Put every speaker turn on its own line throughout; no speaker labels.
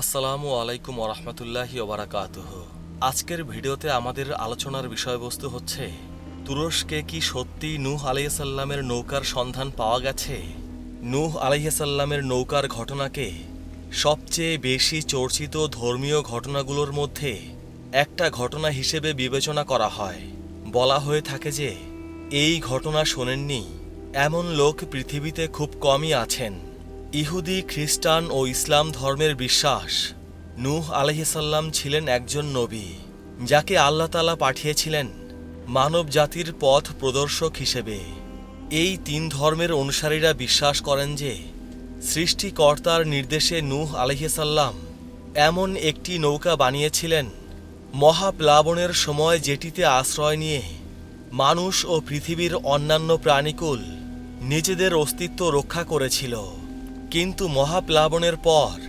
আসসালামু আলাইকুম ওরহমতুল্লাহি ওবরাকাতুহ আজকের ভিডিওতে আমাদের আলোচনার বিষয়বস্তু হচ্ছে, তুরস্কে কি সত্যি নূহ আলাইসাল্লামের নৌকার সন্ধান পাওয়া গেছে? নূহ আলাইসাল্লামের নৌকার ঘটনাকে সবচেয়ে বেশি চর্চিত ধর্মীয় ঘটনাগুলোর মধ্যে একটা ঘটনা হিসেবে বিবেচনা করা হয়। বলা হয়ে থাকে যে, এই ঘটনা শোনেননি। এমন লোক পৃথিবীতে খুব কমই আছেন। ইহুদি, খ্রিস্টান ও ইসলাম ধর্মের বিশ্বাস। নূহ আলহিসাল্লাম ছিলেন একজন নবী, যাকে আল্লাহ তালা পাঠিয়েছিলেন মানব জাতির পথ প্রদর্শক হিসেবে। এই তিন ধর্মের অনুসারীরা বিশ্বাস করেন যে, সৃষ্টিকর্তার নির্দেশে নূহ আলহিসাল্লাম এমন একটি নৌকা বানিয়েছিলেন মহাপ্লাবনের সময় যেটিতে আশ্রয় নিয়ে মানুষ ও পৃথিবীর অন্যান্য প্রাণীকুল নিজেদের অস্তিত্ব রক্ষা করেছিল। কিন্তু মহাপ্লাবনের পর,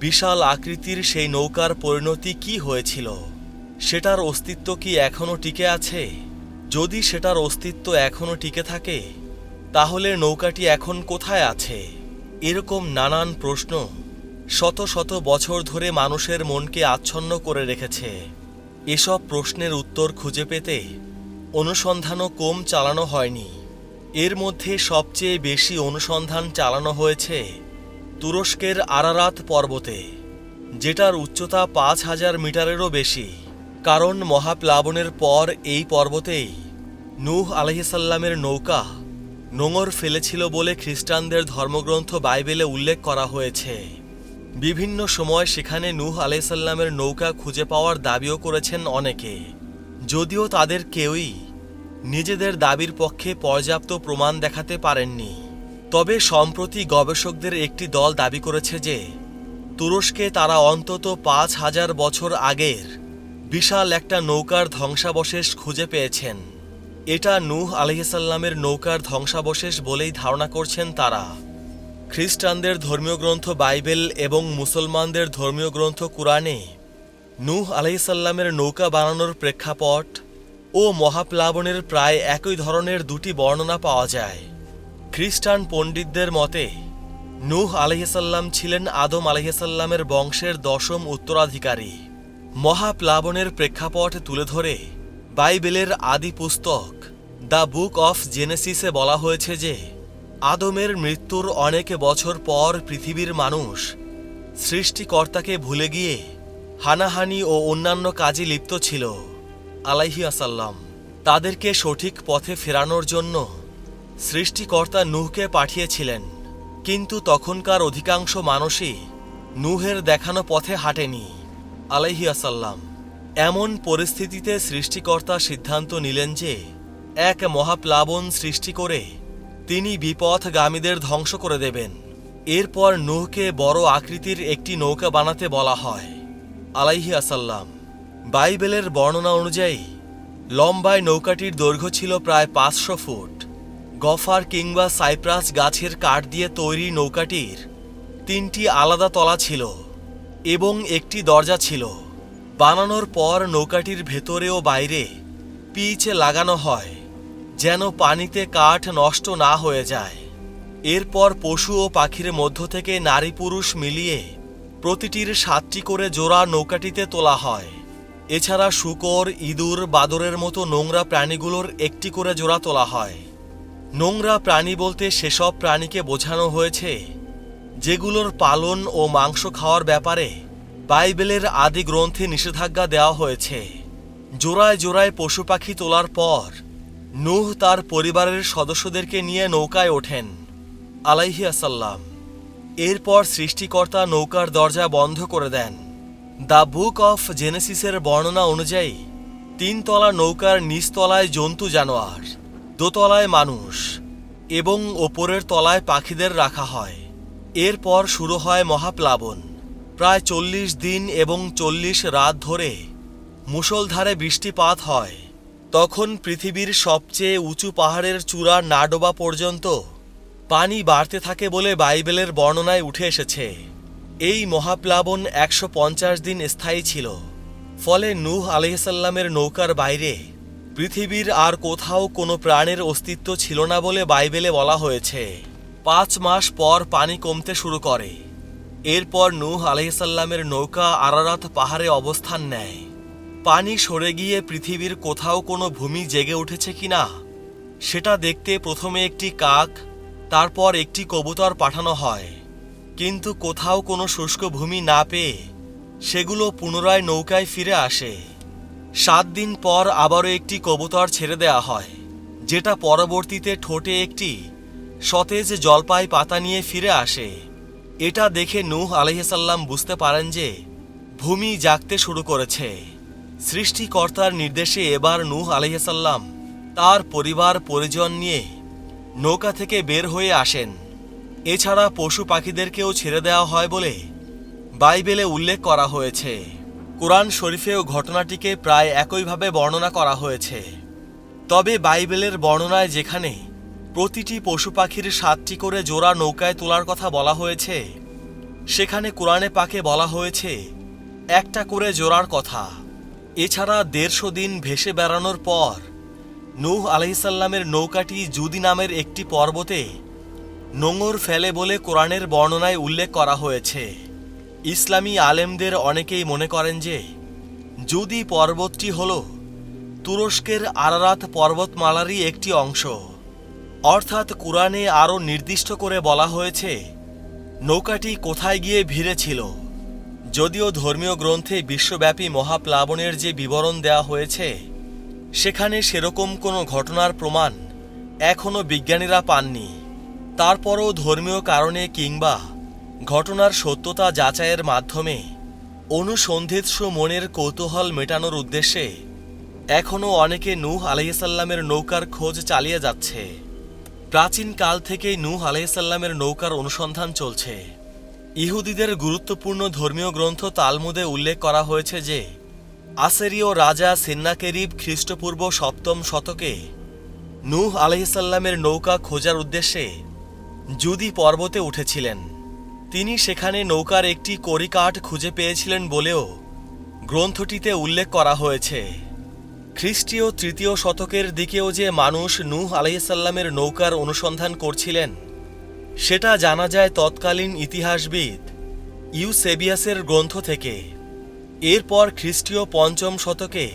বিশাল আকৃতির সেই নৌকার পরিণতি কি হয়েছিল? সেটার অস্তিত্ব কি এখনও টিকে আছে? যদি সেটার অস্তিত্ব এখনও টিকে থাকে, তাহলে নৌকাটি এখন কোথায় আছে? এরকম নানান প্রশ্ন শত শত বছর ধরে মানুষের মনকে আচ্ছন্ন করে রেখেছে। এসব প্রশ্নের উত্তর খুঁজে পেতে অনুসন্ধানও কম চালানো হয়নি। এর মধ্যে সবচেয়ে বেশি অনুসন্ধান চালানো হয়েছে তুরস্কের আরারাত পর্বতে, যেটার উচ্চতা পাঁচ হাজার মিটারেরও বেশি, কারণ মহাপ্লাবনের পর এই পর্বতেই নূহ আলহিসাল্লামের নৌকা নোঙর ফেলেছিল বলে খ্রিস্টানদের ধর্মগ্রন্থ বাইবেলে উল্লেখ করা হয়েছে। বিভিন্ন সময় সেখানে নূহ আলাইসাল্লামের নৌকা খুঁজে পাওয়ার দাবিও করেছেন অনেকে, যদিও তাদের কেউই নিজেদের দাবির পক্ষে পর্যাপ্ত প্রমাণ দেখাতে পারেননি। তবে সম্প্রতি গবেষকদের একটি দল দাবি করেছে যে, তুরস্কে তারা অন্তত পাঁচ হাজার বছর আগের বিশাল একটা নৌকার ধ্বংসাবশেষ খুঁজে পেয়েছেন। এটা নূহ আলহিসাল্লামের নৌকার ধ্বংসাবশেষ বলেই ধারণা করছেন তারা। খ্রিস্টানদের ধর্মীয় গ্রন্থ বাইবেল এবং মুসলমানদের ধর্মীয় গ্রন্থ কুরআনে নূহ আলাইসাল্লামের নৌকা বানানোর প্রেক্ষাপট ও মহাপ্লাবনের প্রায় একই ধরনের দুটি বর্ণনা পাওয়া যায়। খ্রিস্টান পণ্ডিতদের মতে, নূহ আলহিসাল্লাম ছিলেন আদম আলহিসাল্লামের বংশের দশম উত্তরাধিকারী। মহাপ্লাবনের প্রেক্ষাপট তুলে ধরে বাইবেলের আদি পুস্তক, দ্য বুক অফ জেনেসিসে বলা হয়েছে যে, আদমের মৃত্যুর অনেক বছর পর পৃথিবীর মানুষ সৃষ্টিকর্তাকে ভুলে গিয়ে হানাহানি ও অন্যান্য কাজে লিপ্ত ছিল। আলাইহি আসাল্লাম, তাদেরকে সঠিক পথে ফেরানোর জন্য সৃষ্টিকর্তা নুহকে পাঠিয়েছিলেন, কিন্তু তখনকার অধিকাংশ মানুষই নুহের দেখানো পথে হাঁটেনি। আলাইহি আসাল্লাম, এমন পরিস্থিতিতে সৃষ্টিকর্তা সিদ্ধান্ত নিলেন যে, এক মহাপ্লাবন সৃষ্টি করে তিনি বিপথগামীদের ধ্বংস করে দেবেন। এরপর নুহকে বড় আকৃতির একটি নৌকা বানাতে বলা হয়। আলাইহি আসাল্লাম বাইবেলের বর্ণনা অনুযায়ী, লম্বায় নৌকাটির দৈর্ঘ্য ছিল প্রায় পাঁচশো ফুট। গফার কিংবা সাইপ্রাস গাছের কাঠ দিয়ে তৈরি নৌকাটির তিনটি আলাদা তলা ছিল এবং একটি দরজা ছিল। বানানোর পর নৌকাটির ভেতরে ও বাইরে পিচ লাগানো হয়, যেন পানিতে কাঠ নষ্ট না হয়ে যায়। এরপর পশু ও পাখির মধ্য থেকে নারী পুরুষ মিলিয়ে প্রতিটির সাতটি করে জোড়া নৌকাটিতে তোলা হয়। এছাড়া শুকর, ইঁদুর, বাদরের মতো নোংরা প্রাণীগুলোর একটি করে জোড়া তোলা হয়। নোংরা প্রাণী বলতে সেসব প্রাণীকে বোঝানো হয়েছে, যেগুলোর পালন ও মাংস খাওয়ার ব্যাপারে বাইবেলের আদি গ্রন্থে নিষেধাজ্ঞা দেওয়া হয়েছে। জোড়ায় জোড়ায় পশু পাখি তোলার পর নুহ তার পরিবারের সদস্যদেরকে নিয়ে নৌকায় ওঠেন। আলাইহি আসাল্লাম এরপর সৃষ্টিকর্তা নৌকার দরজা বন্ধ করে দেন। দ্য বুক অফ জেনেসিসের বর্ণনা অনুযায়ী, তিনতলা নৌকার নিচতলায় জন্তু জানোয়ার, দোতলায় মানুষ এবং ওপরের তলায় পাখিদের রাখা হয়। এরপর শুরু হয় মহাপ্লাবন। প্রায় চল্লিশ দিন এবং চল্লিশ রাত ধরে মুষলধারে বৃষ্টিপাত হয়। তখন পৃথিবীর সবচেয়ে উঁচু পাহাড়ের চূড়া না ডোবা পর্যন্ত পানি বাড়তে থাকে বলে বাইবেলের বর্ণনায় উঠে এসেছে। এই মহাপ্লাবন একশো পঞ্চাশ দিন স্থায়ী ছিল। ফলে নূহ আলহিসাল্লামের নৌকার বাইরে পৃথিবীর আর কোথাও কোনো প্রাণের অস্তিত্ব ছিল না বলে বাইবেলে বলা হয়েছে। পাঁচ মাস পর পানি কমতে শুরু করে। এরপর নূহ আলহিসাল্লামের নৌকা আরারাত পাহাড়ে অবস্থান নেয়। পানি সরে গিয়ে পৃথিবীর কোথাও কোনো ভূমি জেগে উঠেছে কিনা সেটা দেখতে প্রথমে একটি কাক, তারপর একটি কবুতর পাঠানো হয়। কিন্তু কোথাও কোনো শুষ্ক ভূমি না পেয়ে সেগুলো পুনরায় নৌকায় ফিরে আসে। সাত দিন পর আবারও একটি কবুতর ছেড়ে দেওয়া হয়, যেটা পরবর্তীতে ঠোঁটে একটি সতেজ জলপাই পাতা নিয়ে ফিরে আসে। এটা দেখে নূহ আলহিসাল্লাম বুঝতে পারেন যে ভূমি জাগতে শুরু করেছে। সৃষ্টিকর্তার নির্দেশে এবার নূহ আলহিসাল্লাম তার পরিবার পরিজন নিয়ে নৌকা থেকে বের হয়ে আসেন। এছাড়া পশু পাখিদেরকেও ছেড়ে দেওয়া হয় বলে বাইবেলে উল্লেখ করা হয়েছে। কোরআন শরীফেও ঘটনাটিকে প্রায় একইভাবে বর্ণনা করা হয়েছে। তবে বাইবেলের বর্ণনায় যেখানে প্রতিটি পশু পাখির সাতটি করে জোড়া নৌকায় তোলার কথা বলা হয়েছে, সেখানে কোরআনে পাকে বলা হয়েছে, একটা করে জোড়ার কথা। এছাড়া দেড়শো দিন ভেসে বেড়ানোর পর, নূহ আলহিসাল্লামের নৌকাটি জুদি নামের একটি পর্বতে নোঙর ফেলে বলে কোরআনের বর্ণনায় উল্লেখ করা হয়েছে। ইসলামী আলেমদের অনেকেই মনে করেন যে, যদি পর্বতটি হল, তুরস্কের আরারাত পর্বতমালারই একটি অংশ। অর্থাৎ কোরআনে আরও নির্দিষ্ট করে বলা হয়েছে, নৌকাটি কোথায় গিয়ে ভিড়েছিল। যদিও ধর্মীয় গ্রন্থে বিশ্বব্যাপী মহাপ্লাবনের যে বিবরণ দেওয়া হয়েছে, সেখানে সেরকম কোনো ঘটনার প্রমাণ এখনও বিজ্ঞানীরা পাননি। তারপরও ধর্মীয় কারণে কিংবা ঘটনার সত্যতা যাচাইয়ের মাধ্যমে অনুসন্ধিৎসু মনের কৌতূহল মেটানোর উদ্দেশ্যে এখনও অনেকে নূহ আলাইসাল্লামের নৌকার খোঁজ চালিয়ে যাচ্ছে। প্রাচীন কাল থেকেই নূহ আলাইসাল্লামের নৌকার অনুসন্ধান চলছে। ইহুদিদের গুরুত্বপূর্ণ ধর্মীয় গ্রন্থ তালমুদে উল্লেখ করা হয়েছে যে, আসেরীয় রাজা সিন্নাকেরিব খ্রিস্টপূর্ব সপ্তম শতকে নূহ আলহিসাল্লামের নৌকা খোঁজার উদ্দেশ্যে জুদি পর্বতে উঠেছিলেন, তিনি সেখানে নৌকার একটি করিকাঠ খুঁজে পেয়েছিলেন বলেও গ্রন্থটিতে উল্লেখ করা হয়েছে। খ্রিস্টীয় তৃতীয় শতকের দিকেও যে মানুষ নূহ আলাইসাল্লামের নৌকার অনুসন্ধান করছিলেন, সেটা জানা যায় তৎকালীন ইতিহাসবিদ ইউসেবিয়াসের গ্রন্থ থেকে। এরপর খ্রিস্টীয় পঞ্চম শতকে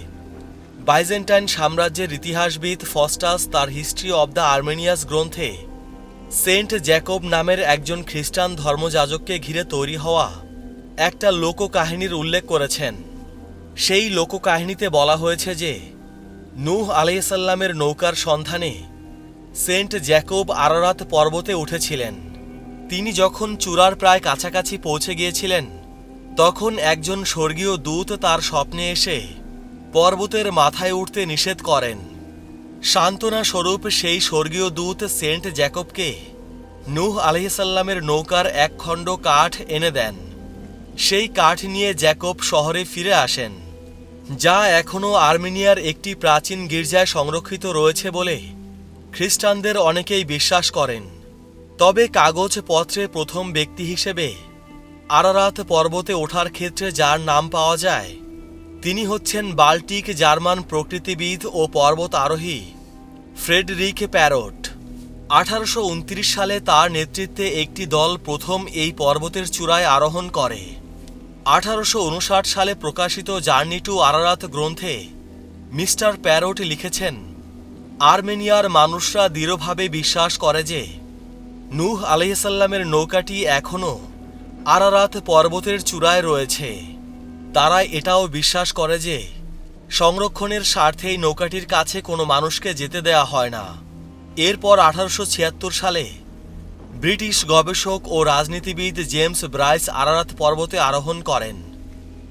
বাইজেন্টাইন সাম্রাজ্যের ইতিহাসবিদ ফস্টাস তার হিস্ট্রি অব দ্য আর্মেনিয়াস গ্রন্থে সেন্ট জ্যাকব নামের একজন খ্রিস্টান ধর্মযাজককে ঘিরে তৈরি হওয়া একটা লোককাহিনীর উল্লেখ করেছেন। সেই লোককাহিনীতে বলা হয়েছে যে, নূহ আলাইসাল্লামের নৌকার সন্ধানে সেন্ট জ্যাকব আরারাত পর্বতে উঠেছিলেন। তিনি যখন চূড়ার প্রায় কাছাকাছি পৌঁছে গিয়েছিলেন, তখন একজন স্বর্গীয় দূত তার স্বপ্নে এসে পর্বতের মাথায় উঠতে নিষেধ করেন। সান্ত্বনা স্বরূপ সেই স্বর্গীয় দূত সেন্ট জ্যাকবকে নূহ আলহিসাল্লামের নৌকার এক খণ্ড কাঠ এনে দেন। সেই কাঠ নিয়ে জ্যাকব শহরে ফিরে আসেন, যা এখনও আর্মেনিয়ার একটি প্রাচীন গির্জায় সংরক্ষিত রয়েছে বলে খ্রিস্টানদের অনেকেই বিশ্বাস করেন। তবে কাগজপত্রে প্রথম ব্যক্তি হিসেবে আরারাত পর্বতে ওঠার ক্ষেত্রে যার নাম পাওয়া যায়, তিনি হচ্ছেন বাল্টিক জার্মান প্রকৃতিবিদ ও পর্বত আরোহী ফ্রেডরিক প্যারট। আঠারোশো উনত্রিশ সালে তার নেতৃত্বে একটি দল প্রথম এই পর্বতের চূড়ায় আরোহণ করে। আঠারোশো উনষাট সালে প্রকাশিত জার্নি টু আরারাত গ্রন্থে মিস্টার প্যারট লিখেছেন, আর্মেনিয়ার মানুষরা দৃঢ়ভাবে বিশ্বাস করে যে নূহ আলহিসাল্লামের নৌকাটি এখনও আরারাত পর্বতের চূড়ায় রয়েছে। তারা এটাও বিশ্বাস করে যে সংরক্ষণের স্বার্থেই নৌকাটির কাছে কোনো মানুষকে যেতে দেয়া হয় না। এরপর আঠারোশ ছিয়াত্তর সালে ব্রিটিশ গবেষক ও রাজনীতিবিদ জেমস ব্রাইস আরারাত পর্বতে আরোহণ করেন।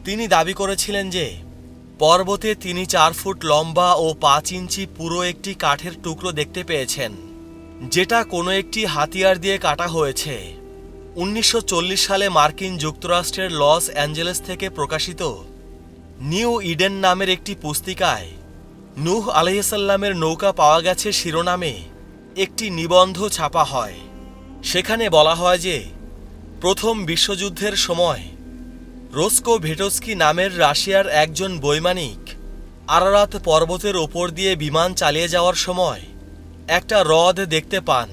তিনি দাবি করেছিলেন যে, পর্বতে তিনি চার ফুট লম্বা ও পাঁচ ইঞ্চি পুরো একটি কাঠের টুকরো দেখতে পেয়েছেন, যেটা কোনো একটি হাতিয়ার দিয়ে কাটা হয়েছে। উনিশশো চল্লিশ সালে মার্কিন যুক্তরাষ্ট্রের লস অ্যাঞ্জেলেস থেকে প্রকাশিত নিউ ইডেন নামের একটি পুস্তিকায় নূহ আলহিসাল্লামের নৌকা পাওয়া গেছে শিরোনামে একটি নিবন্ধ ছাপা হয়। সেখানে বলা হয় যে, প্রথম বিশ্বযুদ্ধের সময় রোস্কো ভেটোস্কি নামের রাশিয়ার একজন বৈমানিক আরারাত পর্বতের ওপর দিয়ে বিমান চালিয়ে যাওয়ার সময় একটা হ্রদ দেখতে পান।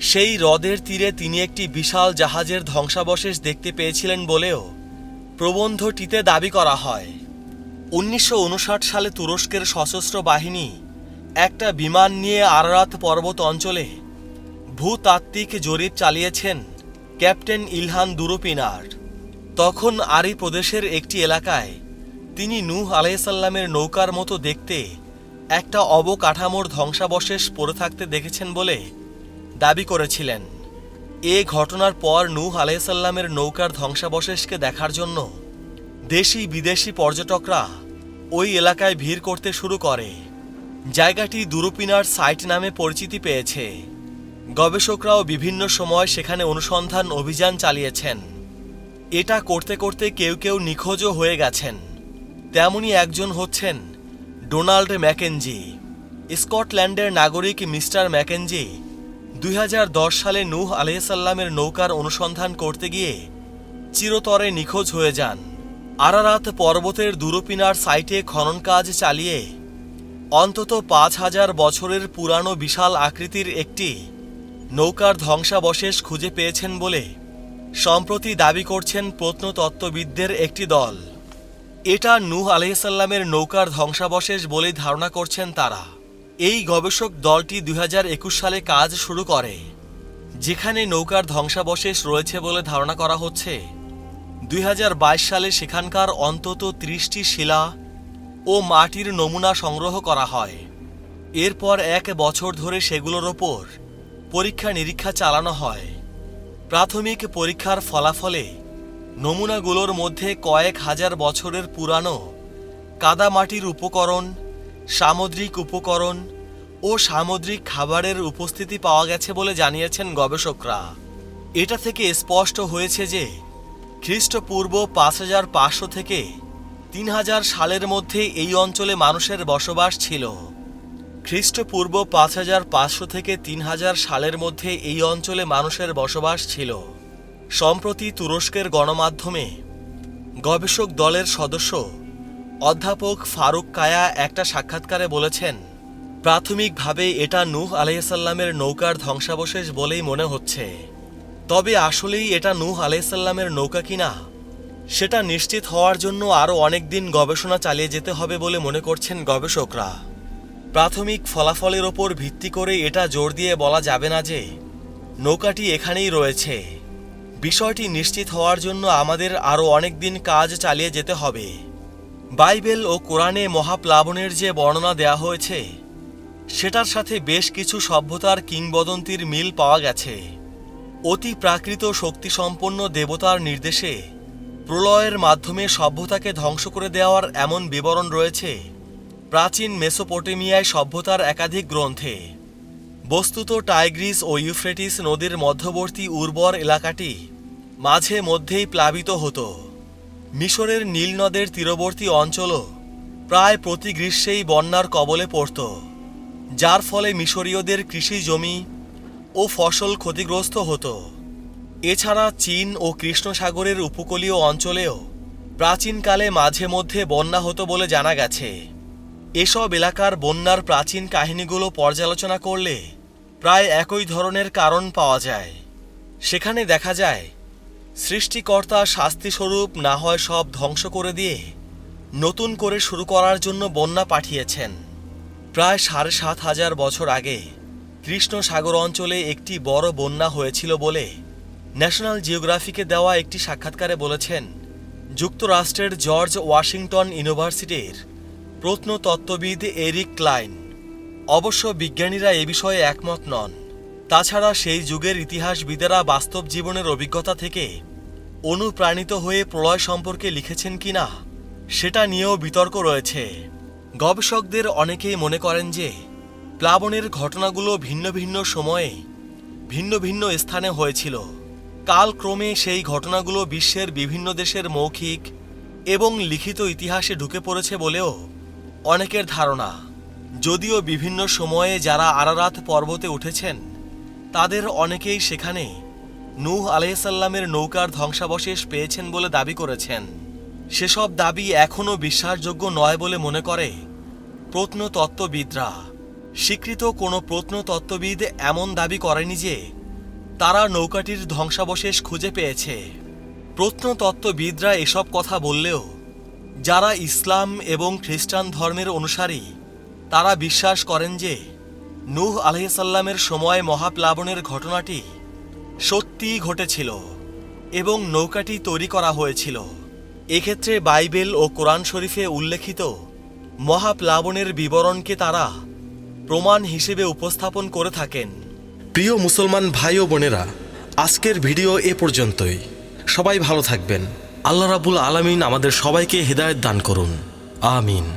সেই হ্রদের তীরে তিনি একটি বিশাল জাহাজের ধ্বংসাবশেষ দেখতে পেয়েছিলেন বলেও প্রবন্ধটিতে দাবি করা হয়। উনিশশো উনষাট সালে তুরস্কের সশস্ত্র বাহিনী একটা বিমান নিয়ে আরারাত পর্বত অঞ্চলে ভূতাত্ত্বিক জরিপ চালিয়েছেন ক্যাপ্টেন ইলহান দুরুপিনার। তখন আরি প্রদেশের একটি এলাকায় তিনি নূহ আলাইসাল্লামের নৌকার মতো দেখতে একটা অবকাঠামোর ধ্বংসাবশেষ পড়ে থাকতে দেখেছেন বলে দাবি করেছিলেন। এ ঘটনার পর নূহ আলাইসাল্লামের নৌকার ধ্বংসাবশেষকে দেখার জন্য দেশি বিদেশি পর্যটকরা ওই এলাকায় ভিড় করতে শুরু করে। জায়গাটি দুরুপিনার সাইট নামে পরিচিতি পেয়েছে। গবেষকরাও বিভিন্ন সময় সেখানে অনুসন্ধান অভিযান চালিয়েছেন। এটা করতে করতে কেউ কেউ নিখোঁজও হয়ে গেছেন। তেমনি একজন হচ্ছেন ডোনাল্ড ম্যাকেনজি। স্কটল্যান্ডের নাগরিক মিস্টার ম্যাকেনজি দুই হাজার দশ সালে নূহ আলহিসাল্লামের নৌকার অনুসন্ধান করতে গিয়ে চিরতরে নিখোঁজ হয়ে যান। আরারাত পর্বতের দুরুপিনার সাইটে খনন কাজ চালিয়ে অন্তত পাঁচ হাজার বছরের পুরানো বিশাল আকৃতির একটি নৌকার ধ্বংসাবশেষ খুঁজে পেয়েছেন বলে সম্প্রতি দাবি করছেন প্রত্নতত্ত্ববিদদের একটি দল। এটা নূহ আলহিসাল্লামের নৌকার ধ্বংসাবশেষ বলেই ধারণা করছেন তারা। এই গবেষক দলটি দুই হাজার একুশ সালে কাজ শুরু করে, যেখানে নৌকার ধ্বংসাবশেষ রয়েছে বলে ধারণা করা হচ্ছে। দুই হাজার বাইশ সালে সেখানকার অন্তত ত্রিশটি শিলা ও মাটির নমুনা সংগ্রহ করা হয়। এরপর এক বছর ধরে সেগুলোর ওপর পরীক্ষা নিরীক্ষা চালানো হয়। প্রাথমিক পরীক্ষার ফলাফলে নমুনাগুলোর মধ্যে কয়েক হাজার বছরের পুরানো কাদামাটির উপকরণ, সামুদ্রিক উপকরণ ও সামুদ্রিক খাবারের উপস্থিতি পাওয়া গেছে বলে জানিয়েছেন গবেষকরা। এটা থেকে স্পষ্ট হয়েছে যে খ্রিস্টপূর্ব পাঁচ হাজার পাঁচশো থেকে তিন হাজার সালের মধ্যে এই অঞ্চলে মানুষের বসবাস ছিল। খ্রিস্টপূর্ব পাঁচ হাজার পাঁচশো থেকে তিন হাজার সালের মধ্যে এই অঞ্চলে মানুষের বসবাস ছিল। সম্প্রতি তুরস্কের গণমাধ্যমে গবেষক দলের সদস্য অধ্যাপক ফারুক কায়া একটা সাক্ষাৎকারে বলেছেন, প্রাথমিকভাবে এটা নূহ আলাইসাল্লামের নৌকার ধ্বংসাবশেষ বলেই মনে হচ্ছে। তবে আসলেই এটা নূহ আলাইসাল্লামের নৌকা কিনা? সেটা নিশ্চিত হওয়ার জন্য আরও অনেক দিন গবেষণা চালিয়ে যেতে হবে বলে মনে করছেন গবেষকরা। প্রাথমিক ফলাফলের ওপর ভিত্তি করে এটা জোর দিয়ে বলা যাবে না যে, নৌকাটি এখানেই রয়েছে। বিষয়টি নিশ্চিত হওয়ার জন্য আমাদের আরও অনেক দিন কাজ চালিয়ে যেতে হবে। বাইবেল ও কোরআনে মহাপ্লাবনের যে বর্ণনা দেয়া হয়েছে, সেটার সাথে বেশ কিছু সভ্যতার কিংবদন্তির মিল পাওয়া গেছে। অতি প্রাকৃত শক্তিসম্পন্ন দেবতার নির্দেশে প্রলয়ের মাধ্যমে সভ্যতাকে ধ্বংস করে দেওয়ার এমন বিবরণ রয়েছে প্রাচীন মেসোপটেমিয়ায় সভ্যতার একাধিক গ্রন্থে। বস্তুত টাইগ্রিস ও ইউফ্রেটিস নদীর মধ্যবর্তী উর্বর এলাকাটি মাঝে মধ্যেই প্লাবিত হতো। মিশরের নীল নদের তীরবর্তী অঞ্চলও প্রায় প্রতি গ্রীষ্মেই বন্যার কবলে পড়ত, যার ফলে মিশরীয়দের কৃষি জমি ও ফসল ক্ষতিগ্রস্ত হতো। এছাড়া চীন ও কৃষ্ণসাগরের উপকূলীয় অঞ্চলেও প্রাচীনকালে মাঝে মধ্যে বন্যা হতো বলে জানা গেছে। এসব এলাকার বন্যার প্রাচীন কাহিনীগুলো পর্যালোচনা করলে প্রায় একই ধরনের কারণ পাওয়া যায়। সেখানে দেখা যায়, সৃষ্টিকর্তা শাস্তিস্বরূপ না হয় সব ধ্বংস করে দিয়ে নতুন করে শুরু করার জন্য বন্যা পাঠিয়েছেন। প্রায় সাড়ে সাত হাজার বছর আগে কৃষ্ণ সাগর অঞ্চলে একটি বড় বন্যা হয়েছিল বলে ন্যাশনাল জিওগ্রাফিকে দেওয়া একটি সাক্ষাৎকারে বলেছেন, যুক্তরাষ্ট্রের জর্জ ওয়াশিংটন ইউনিভার্সিটির প্রত্নতত্ত্ববিদ এরিক ক্লাইন। অবশ্য বিজ্ঞানীরা এ বিষয়ে একমত নন। তাছাড়া সেই যুগের ইতিহাসবিদেরা বাস্তব জীবনের অভিজ্ঞতা থেকে অনুপ্রাণিত হয়ে প্রলয় সম্পর্কে লিখেছেন কিনা সেটা নিয়েও বিতর্ক রয়েছে। গবেষকদের অনেকেই মনে করেন যে প্লাবনের ঘটনাগুলো ভিন্ন ভিন্ন সময়ে ভিন্ন ভিন্ন স্থানে হয়েছিল। কালক্রমে সেই ঘটনাগুলো বিশ্বের বিভিন্ন দেশের মৌখিক এবং লিখিত ইতিহাসে ঢুকে পড়েছে বলেও অনেকের ধারণা। যদিও বিভিন্ন সময়ে যারা আরারাত পর্বতে উঠেছেন, তাদের অনেকেই সেখানে নূহ আলাইসাল্লামের নৌকার ধ্বংসাবশেষ পেয়েছেন বলে দাবি করেছেন। সেসব দাবি এখনও বিশ্বাসযোগ্য নয় বলে মনে করে প্রত্নতত্ত্ববিদরা। স্বীকৃত কোনো প্রত্নতত্ত্ববিদ এমন দাবি করেনি যে তারা নৌকাটির ধ্বংসাবশেষ খুঁজে পেয়েছে। প্রত্নতত্ত্ববিদরা এসব কথা বললেও যারা ইসলাম এবং খ্রিস্টান ধর্মের অনুসারী, তারা বিশ্বাস করেন যে নূহ আলহিসাল্লামের সময় মহাপ্লাবনের ঘটনাটি সত্যিই ঘটেছিল এবং নৌকাটি তৈরি করা হয়েছিল। এক্ষেত্রে বাইবেল ও কোরআন শরীফে উল্লেখিত মহাপ্লাবনের বিবরণকে তারা প্রমাণ হিসেবে উপস্থাপন করে থাকেন। প্রিয় মুসলমান ভাই ও বোনেরা, আজকের ভিডিও এ পর্যন্তই। সবাই ভালো থাকবেন। আল্লাহ রাবুল আলমিন আমাদের সবাইকে হৃদায়ত দান করুন। আমিন।